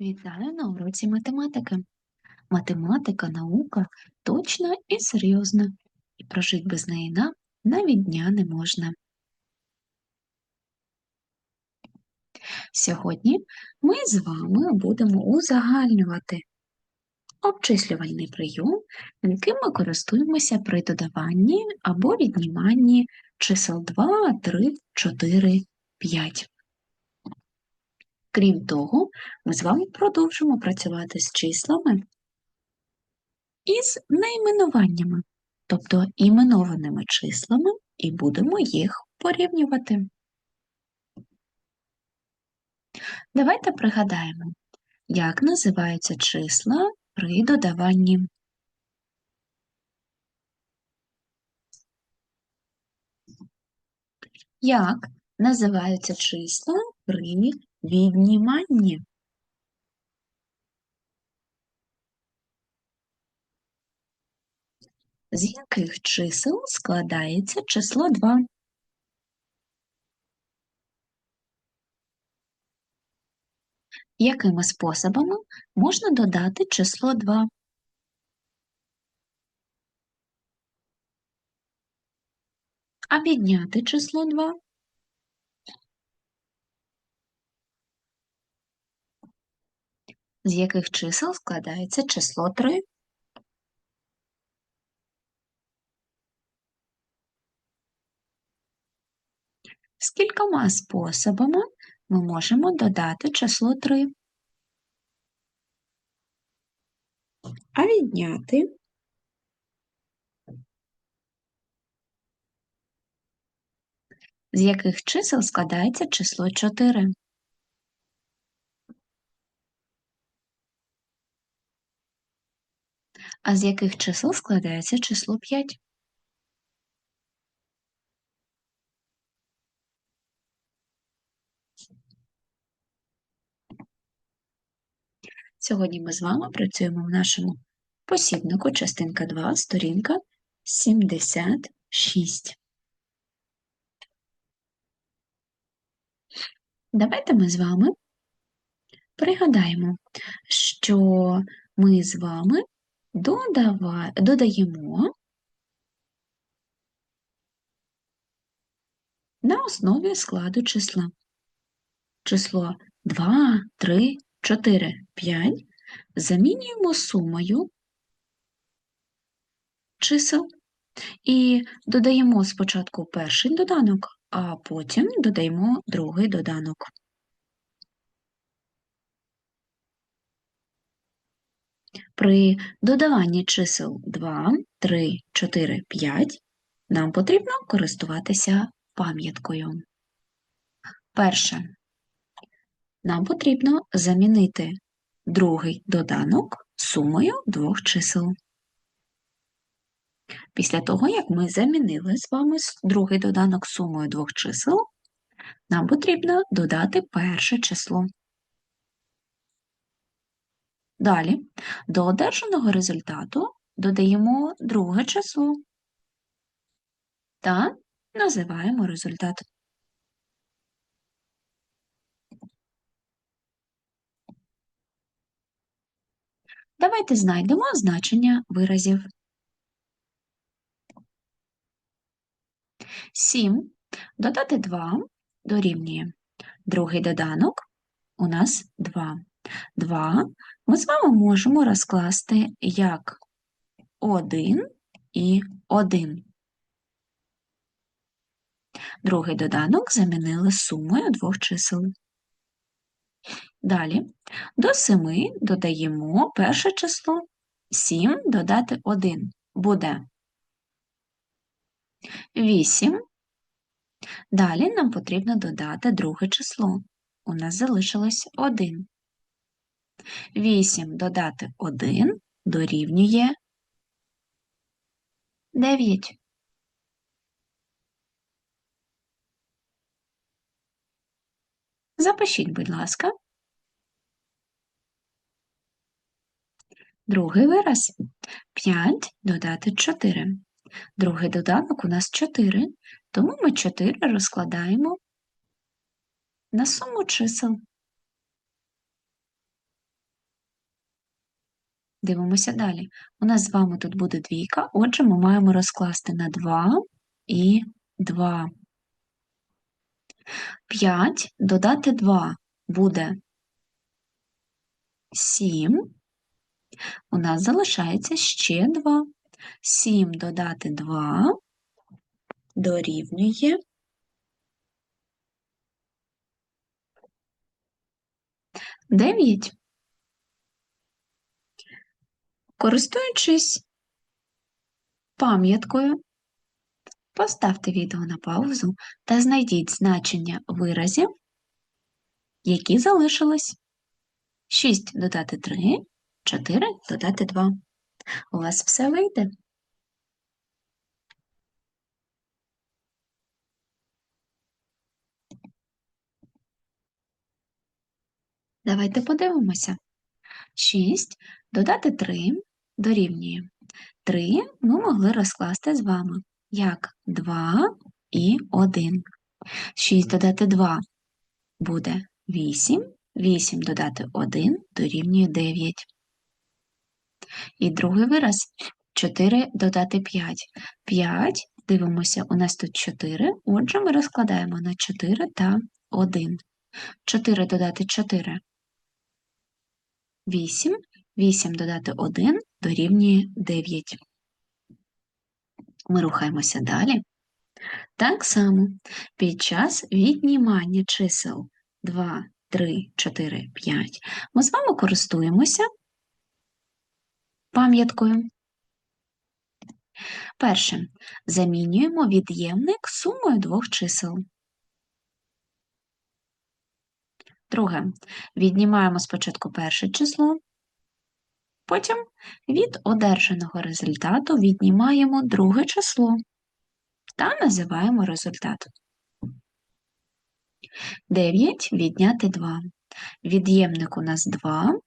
Вітаю на уроці математики. Математика наука точна і серйозна, і прожить без неї нам навіть дня не можна. Сьогодні ми з вами будемо узагальнювати обчислювальний прийом, яким ми користуємося при додаванні або відніманні чисел 2, 3, 4, 5. Крім того, ми з вами продовжимо працювати з числами і з найменуваннями, тобто іменованими числами, і будемо їх порівнювати. Давайте пригадаємо, як називаються числа при додаванні. Як називаються числа при відніманні? З яких чисел складається число 2? Якими способами можна додати число 2? А відняти число 2? З яких чисел складається число 3? Скількома способами ми можемо додати число 3? А відняти? З яких чисел складається число 4? А з яких чисел складається число 5? Сьогодні ми з вами працюємо в нашому посібнику, частинка 2, сторінка 76. Давайте ми з вами пригадаємо, що ми з вами додава... додаємо на основі складу числа. Число 2, 3, 4, 5 замінюємо сумою чисел і додаємо спочатку перший доданок, а потім додаємо другий доданок. При додаванні чисел 2, 3, 4, 5 нам потрібно користуватися пам'яткою. Перше. Нам потрібно замінити другий доданок сумою двох чисел. Після того, як ми замінили з вами другий доданок сумою двох чисел, нам потрібно додати перше число. Далі до одержаного результату додаємо друге число та називаємо результат. Давайте знайдемо значення виразів. 7 додати 2 дорівнює. Другий доданок у нас 2. 2 ми з вами можемо розкласти як 1 і 1. Другий доданок замінили сумою двох чисел. Далі до 7 додаємо перше число 7 додати 1 буде 8. Далі нам потрібно додати друге число. У нас залишилось 1. 8 додати 1 дорівнює 9. Запишіть, будь ласка. Другий вираз 5 додати 4. Другий доданок у нас 4, тому ми 4 розкладаємо на суму чисел. Дивимося далі. У нас з вами тут буде двійка, отже, ми маємо розкласти на 2 і 2. 5 додати 2 буде 7. У нас залишається ще 2. 7 додати 2 дорівнює 9. Користуючись пам'яткою, поставте відео на паузу та знайдіть значення виразів, які залишились. 6 додати 3, 4 додати 2. У вас все вийде. Давайте подивимося. 6 додати 3 дорівнює. 3 ми могли розкласти з вами як 2 і 1. 6 додати 2 буде 8. 8 додати 1 дорівнює 9. І другий вираз 4 додати 5. 5, дивимося, у нас тут 4, отже, ми розкладаємо на 4 та 1. 4 додати 4 8. 8 додати 1 дорівнює 9. Ми рухаємося далі. Так само під час віднімання чисел 2, 3, 4, 5 ми з вами користуємося пам'яткою. Перше. Замінюємо від'ємник сумою двох чисел. Друге. Віднімаємо спочатку перше число, потім від одержаного результату віднімаємо друге число та називаємо результат. 9 відняти 2. Від'ємник у нас 2.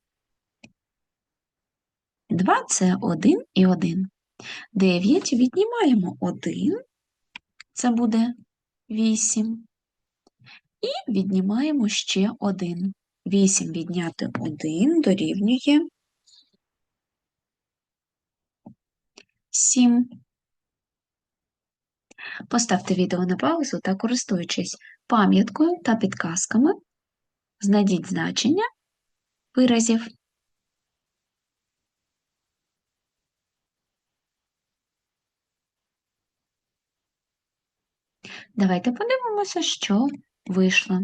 2 це 1 і 1. 9 віднімаємо 1, це буде 8. І віднімаємо ще 1. 8 відняти 1 дорівнює 7. Поставте відео на паузу та, користуючись пам'яткою та підказками, знайдіть значення виразів. Давайте подивимося, що вийшло.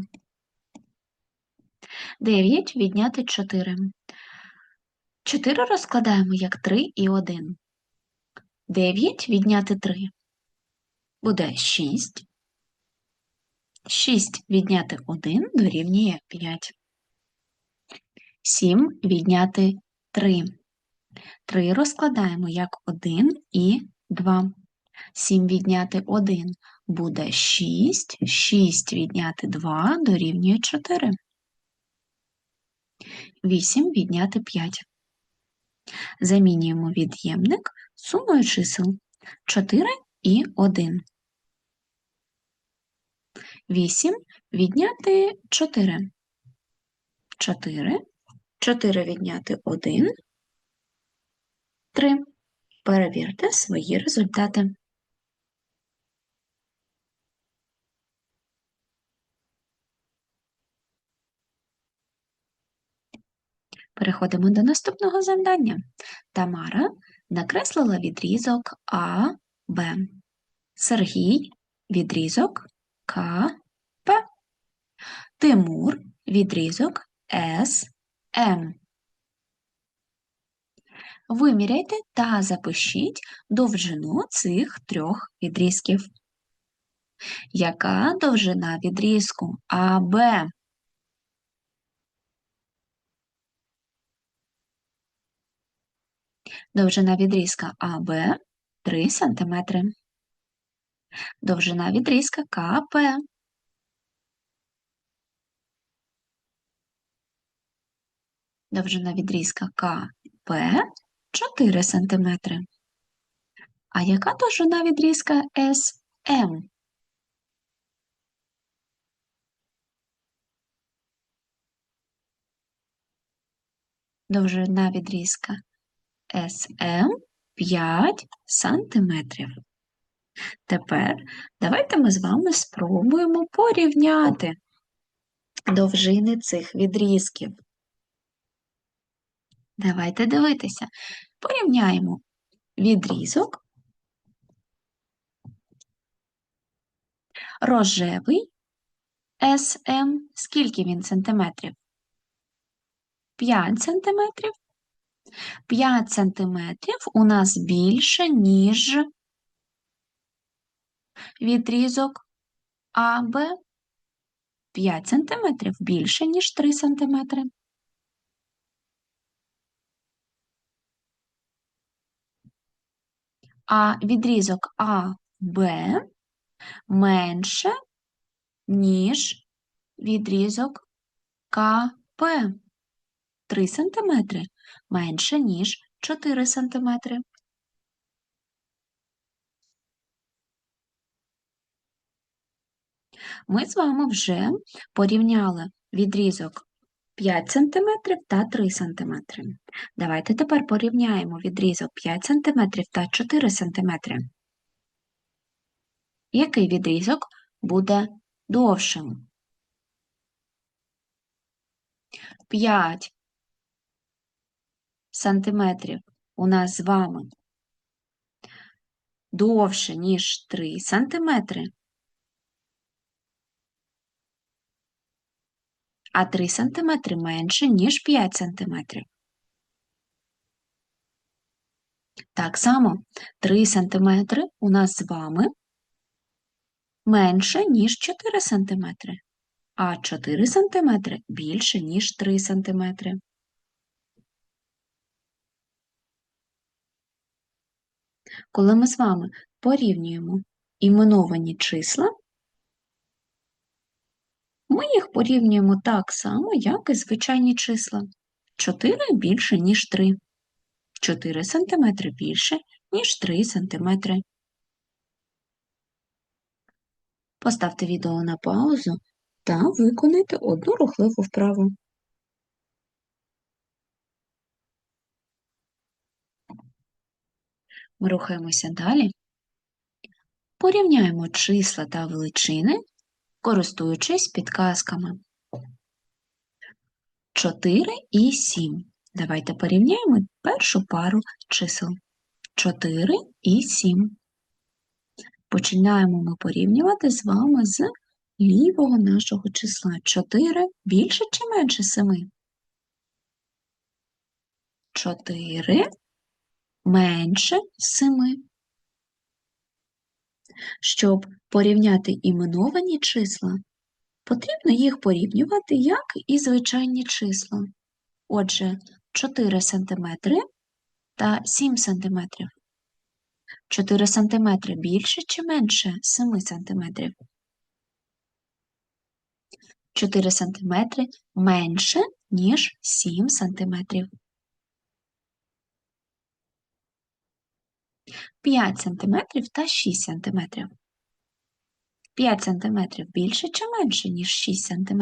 9 відняти 4. 4 розкладаємо як 3 і 1. 9 відняти 3. Буде 6. 6 відняти 1 дорівнює 5. 7 відняти 3. 3 розкладаємо як 1 і 2. 7 відняти 1 буде 6. 6 відняти 2 дорівнює 4. 8 відняти 5. Замінюємо від'ємник сумою чисел 4 і 1. 8 відняти 4. 4. 4 відняти 1. 3. Перевірте свої результати. Переходимо до наступного завдання. Тамара накреслила відрізок А, Б. Сергій відрізок К, П. Тимур відрізок С, М. Виміряйте та запишіть довжину цих трьох відрізків. Яка довжина відрізку АБ? Довжина відрізка АБ 3 см. Довжина відрізка КП. Довжина відрізка КП 4 см. А яка довжина відрізка СМ? Довжина відрізка СМ 5 сантиметрів. Тепер давайте ми з вами спробуємо порівняти довжини цих відрізків. Давайте дивитися. Порівняємо відрізок рожевий СМ. Скільки він сантиметрів? 5 сантиметрів. 5 сантиметрів у нас більше, ніж відрізок АБ. 5 сантиметрів більше, ніж 3 сантиметри. А відрізок АБ менше, ніж відрізок КП. 3 см менше, ніж 4 см. Ми з вами вже порівняли відрізок 5 см та 3 см. Давайте тепер порівняємо відрізок 5 см та 4 см. Який відрізок буде довшим? 5 сантиметрів у нас з вами довше, ніж 3 сантиметри, а 3 сантиметри менше, ніж 5 сантиметрів. Так само 3 сантиметри у нас з вами менше, ніж 4 сантиметри, а 4 сантиметри більше, ніж 3 сантиметри. Коли ми з вами порівнюємо іменовані числа, ми їх порівнюємо так само, як і звичайні числа. 4 більше, ніж 3. 4 см більше, ніж 3 см. Поставте відео на паузу та виконайте одну рухливу вправу. Ми рухаємося далі. Порівняємо числа та величини, користуючись підказками. 4 і 7. Давайте порівняємо першу пару чисел. 4 і 7. Починаємо ми порівнювати з вами з лівого нашого числа. 4 більше чи менше 7? 4 менше 7. Щоб порівняти іменовані числа, потрібно їх порівнювати як і звичайні числа. Отже, 4 см та 7 см. 4 см більше чи менше 7 см? 4 см менше, ніж 7 см. 5 см та 6 см. 5 см більше чи менше, ніж 6 см.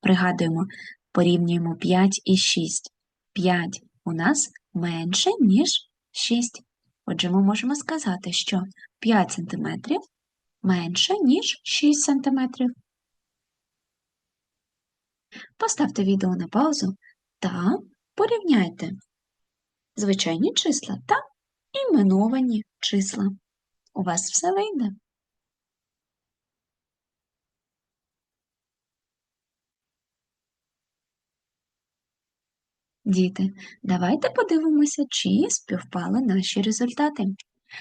Пригадуємо, порівнюємо 5 і 6. 5 у нас менше, ніж 6. Отже, ми можемо сказати, що 5 см менше, ніж 6 см. Поставте відео на паузу та порівняйте звичайні числа та іменовані числа. У вас все вийде. Діти, давайте подивимося, чи співпали наші результати.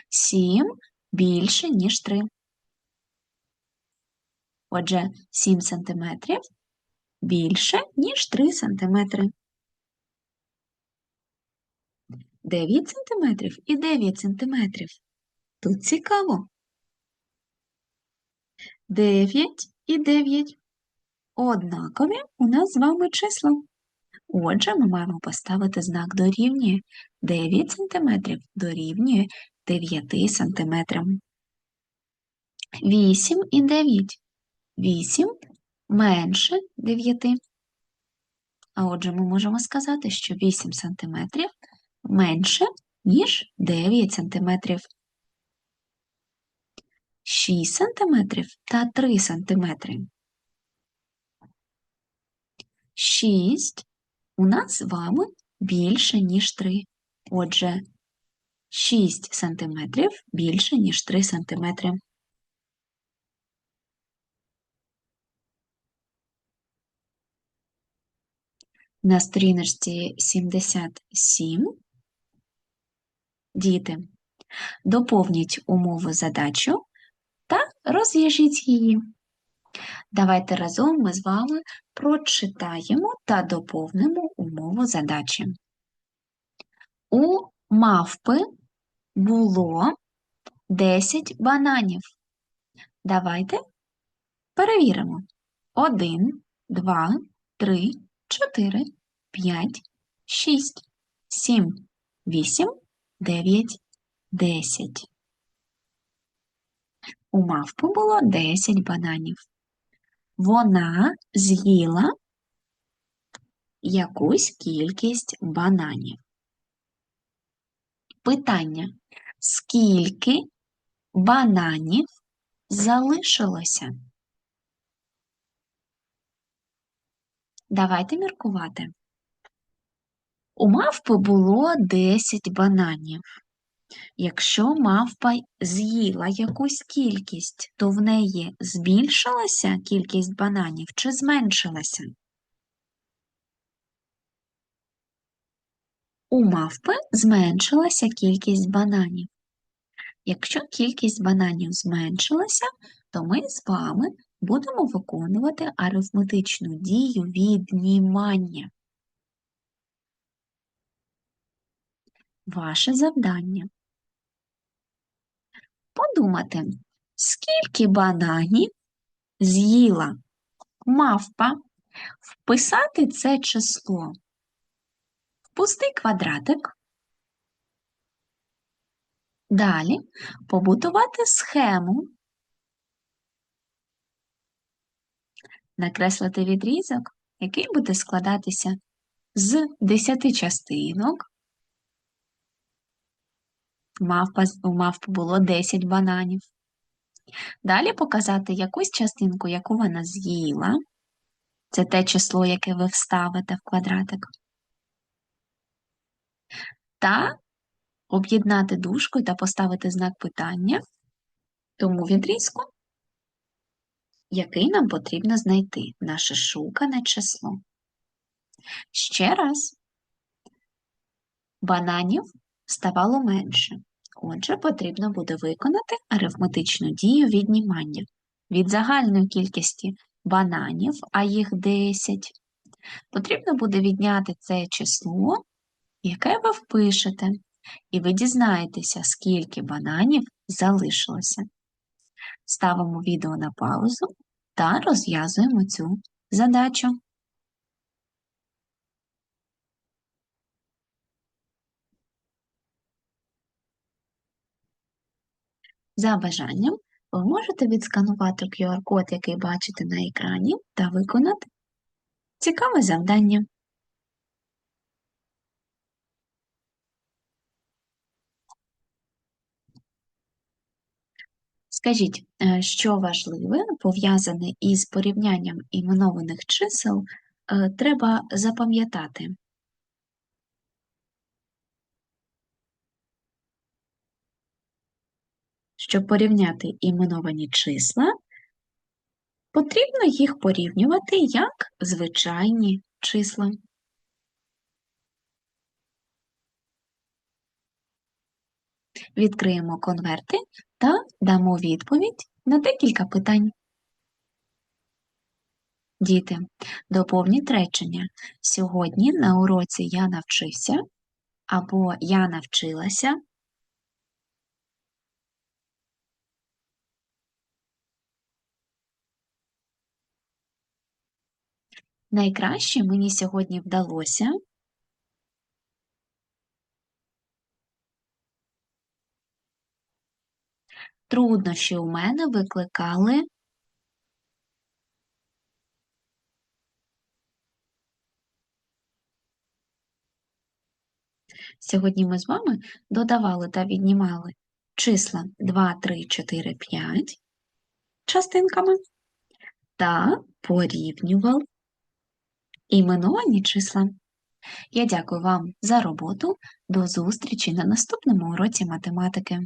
7 більше, ніж 3. Отже, 7 см більше, ніж 3 см. 9 см і 9 см. Тут цікаво. 9 і 9. Однакові у нас з вами числа. Отже, ми маємо поставити знак дорівнює. 9 см дорівнює 9 см. 8 і 9. 8 менше 9. А отже, ми можемо сказати, що 8 см менше, ніж 9 см. 6 см та 3 см. 6 у нас з вами більше, ніж 3. Отже, 6 см більше, ніж 3 см. На сторіночці 77 діти доповніть умову задачу та розв'яжіть її. Давайте разом ми з вами прочитаємо та доповнимо умову задачі. У мавпи було 10 бананів. Давайте перевіримо. 1, 2, 3, 4, 5, 6, 7, 8, 9, 10. У мавпи було 10 бананів. Вона з'їла якусь кількість бананів. Питання: скільки бананів залишилося? Давайте міркувати. У мавпи було 10 бананів. Якщо мавпа з'їла якусь кількість, то в неї збільшилася кількість бананів чи зменшилася? У мавпи зменшилася кількість бананів. Якщо кількість бананів зменшилася, то ми з вами будемо виконувати арифметичну дію віднімання. Ваше завдання подумати, скільки бананів з'їла мавпа, вписати це число в пустий квадратик. Далі побудувати схему, накреслити відрізок, який буде складатися з 10 частинок. Мавпа, у мавпи було 10 бананів. Далі показати якусь частинку, яку вона з'їла. Це те число, яке ви вставите в квадратик. Та об'єднати дужкою та поставити знак питання тому відрізку, який нам потрібно знайти наше шукане число. Ще раз, бананів ставало менше. Отже, потрібно буде виконати арифметичну дію віднімання від загальної кількості бананів, а їх 10. Потрібно буде відняти це число, яке ви впишете, і ви дізнаєтеся, скільки бананів залишилося. Ставимо відео на паузу та розв'язуємо цю задачу. За бажанням ви можете відсканувати QR-код, який бачите на екрані, та виконати цікаве завдання. Скажіть, е, що важливе пов'язане із порівнянням іменованих чисел, е, треба запам'ятати. Щоб порівняти іменовані числа, потрібно їх порівнювати як звичайні числа. Відкриємо конверти та дамо відповідь на декілька питань. Діти, доповніть речення. Сьогодні на уроці я навчився або я навчилася. Найкраще мені сьогодні вдалося. Труднощі у мене викликали Сьогодні ми з вами додавали та віднімали числа 2, 3, 4, 5 частинками та порівнювали іменовані числа. Я дякую вам за роботу. До зустрічі на наступному уроці математики.